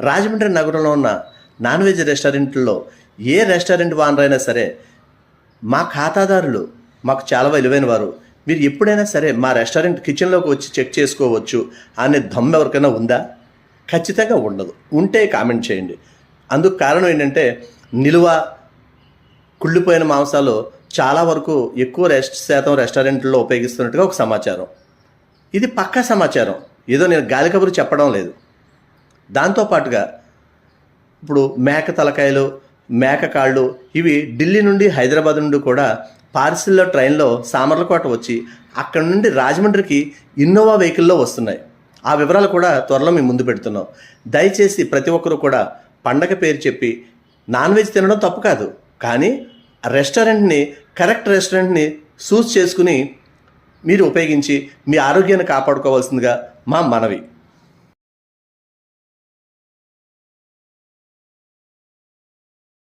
రాజమండ్రి నగరంలో ఉన్న non veg రెస్టారెంట్లో ఏ రెస్టారెంట్ ఓనర్ అయినా సరే మా ఖాతాదారులు మాకు చాలా విలువైన వారు మీరు ఎప్పుడైనా సరే మా రెస్టారెంట్ కిచెన్లోకి వచ్చి చెక్ చేసుకోవచ్చు అనే దమ్ము ఎవరికైనా ఉందా? ఖచ్చితంగా ఉండదు. ఉంటే కామెంట్ చేయండి. అందుకు కారణం ఏంటంటే నిలువ కుళ్ళిపోయిన మాంసాలు చాలా వరకు ఎక్కువ రెస్ట్ శాతం రెస్టారెంట్లో ఉపయోగిస్తున్నట్టుగా ఒక సమాచారం. ఇది పక్కా సమాచారం. ఏదో నేను గాలి కబురు చెప్పడం లేదు. దాంతోపాటుగా ఇప్పుడు మేక తలకాయలు మేక కాళ్ళు ఇవి ఢిల్లీ నుండి హైదరాబాద్ నుండి కూడా పార్సిల్లో ట్రైన్లో సామర్లకోట వచ్చి అక్కడ నుండి రాజమండ్రికి ఇన్నోవా వెహికల్లో వస్తున్నాయి. ఆ వివరాలు కూడా త్వరలో మేము ముందు పెడుతున్నాం. దయచేసి ప్రతి ఒక్కరూ కూడా పండగ పేరు చెప్పి నాన్ వెజ్ తినడం తప్పు కాదు. కానీ రెస్టారెంట్ని కరెక్ట్ రెస్టారెంట్ని చూస్ చేసుకుని మీరు ఉపయోగించి మీ ఆరోగ్యాన్ని కాపాడుకోవాల్సిందిగా మా మనవి.